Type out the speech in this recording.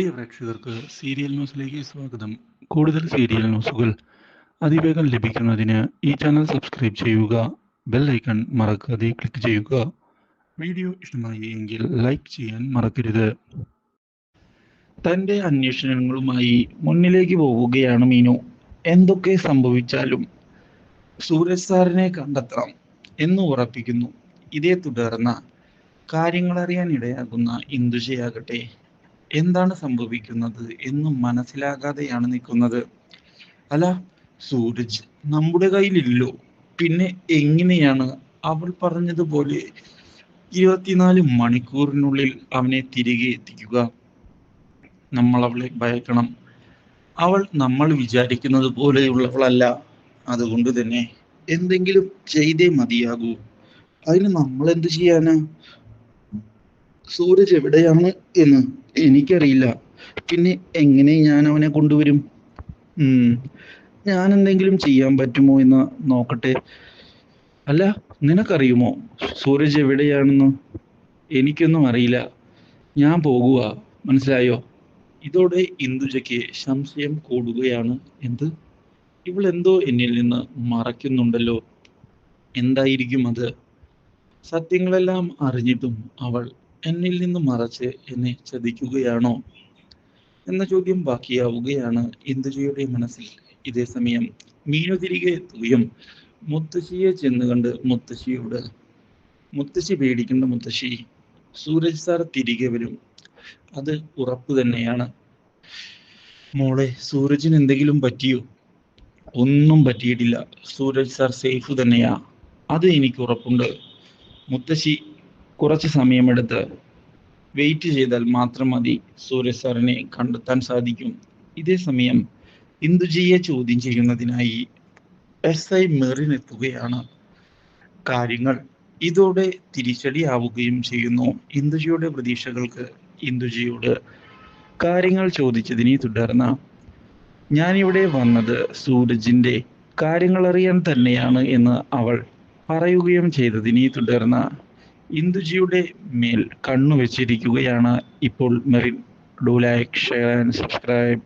പ്രിയ പ്രേക്ഷകർക്ക് സീരിയൽ ന്യൂസിലേക്ക് സ്വാഗതം. കൂടുതൽ സീരിയൽ ന്യൂസുകൾ അതിവേഗം ലഭിക്കുന്നതിന് ഈ ചാനൽ സബ്സ്ക്രൈബ് ചെയ്യുക ബെൽ ഐക്കൺ മറക്കാതെ ക്ലിക്ക് ചെയ്യുക. വീഡിയോ ഇഷ്ടമായി എങ്കിൽ ലൈക്ക് ചെയ്യാൻ മറക്കരുത്. തന്റെ അന്വേഷണങ്ങളുമായി മുന്നിലേക്ക് പോവുകയാണ് മീനു. എന്തൊക്കെ സംഭവിച്ചാലും സൂരജ് സാറിനെ കണ്ടെത്തണം എന്ന് ഉറപ്പിക്കുന്നു. ഇതേ തുടർന്ന് കാര്യങ്ങളറിയാൻ ഇടയാകുന്ന ഇന്ദുജയാകട്ടെ എന്താണ് സംഭവിക്കുന്നത് എന്ന് മനസ്സിലാകാതെയാണ് നിൽക്കുന്നത്. അല്ല സൂരജ് നമ്മുടെ കയ്യിലില്ലോ. പിന്നെ എങ്ങനെയാണ് അവൾ പറഞ്ഞതുപോലെ ഇരുപത്തിനാല് മണിക്കൂറിനുള്ളിൽ അവനെ തിരികെ എത്തിക്കുക? നമ്മൾ അവളെ ഭയക്കണം. അവൾ നമ്മൾ വിചാരിക്കുന്നത് പോലെയുള്ളവളല്ല. അതുകൊണ്ട് തന്നെ എന്തെങ്കിലും ചെയ്തേ മതിയാകൂ. അതിന് നമ്മൾ എന്ത് ചെയ്യാനാ? സൂരജ് എവിടെയാണ് എന്ന് എനിക്കറിയില്ല. പിന്നെ എങ്ങനെ ഞാൻ അവനെ കൊണ്ടുവരും? ഞാൻ എന്തെങ്കിലും ചെയ്യാൻ പറ്റുമോ എന്ന് നോക്കട്ടെ. അല്ല നിനക്കറിയുമോ സൂരജ് എവിടെയാണെന്ന്? എനിക്കൊന്നും അറിയില്ല. ഞാൻ പോകുക മനസ്സിലായോ? ഇതോടെ ഇന്ദുജയ്ക്ക് സംശയം കൂടുകയാണ്. എന്ത്? ഇവൾ എന്തോ എന്നിൽ നിന്ന് മറയ്ക്കുന്നുണ്ടല്ലോ. എന്തായിരിക്കും അത്? സത്യങ്ങളെല്ലാം അറിഞ്ഞിട്ടും അവൾ എന്നിൽ നിന്ന് മറച്ച് എന്നെ ചതിക്കുകയാണോ? എന്ന ചോദ്യം ബാക്കിയാവുകയാണ് ഇന്ദുജിയുടെ മനസ്സിൽ. ഇതേ സമയം മീനു തിരികെ എത്തുകയും മുത്തശ്ശിയെ ചെന്ന് കണ്ട് മുത്തശ്ശിയോട് മുത്തശ്ശി പേടിക്കേണ്ട മുത്തശ്ശി സൂരജ് സാർ തിരികെ വരും. അത് ഉറപ്പ് തന്നെയാണ്. മോളെ സൂരജിന് എന്തെങ്കിലും പറ്റിയോ? ഒന്നും പറ്റിയിട്ടില്ല. സൂരജ് സാർ സേഫ് തന്നെയാ. അത് എനിക്ക് ഉറപ്പുണ്ട്. മുത്തശ്ശി കുറച്ച് സമയമെടുത്ത് വെയിറ്റ് ചെയ്താൽ മാത്രം മതി. സൂര്യ സാറിനെ കണ്ടെത്താൻ സാധിക്കും. ഇതേ സമയം ഇന്ദുജിയെ ചോദ്യം ചെയ്യുന്നതിനായി എസ് ഐ മെറിൻ എത്തുകയാണ്. കാര്യങ്ങൾ ഇതോടെ തിരിച്ചടിയാവുകയും ചെയ്യുന്നു. ഇന്ദുജിയുടെ പ്രതീക്ഷകൾക്ക് ഇന്ദുജിയോട് കാര്യങ്ങൾ ചോദിച്ചതിനെ തുടർന്ന് ഞാനിവിടെ വന്നത് സൂരജിന്റെ കാര്യങ്ങൾ അറിയാൻ തന്നെയാണ് എന്ന് അവൾ പറയുകയും ചെയ്തതിനെ തുടർന്ന് ഇന്ദുജിയുടെ മേൽ കണ്ണു വെച്ചിരിക്കുകയാണ് ഇപ്പോൾ Merin. Do like share and subscribe.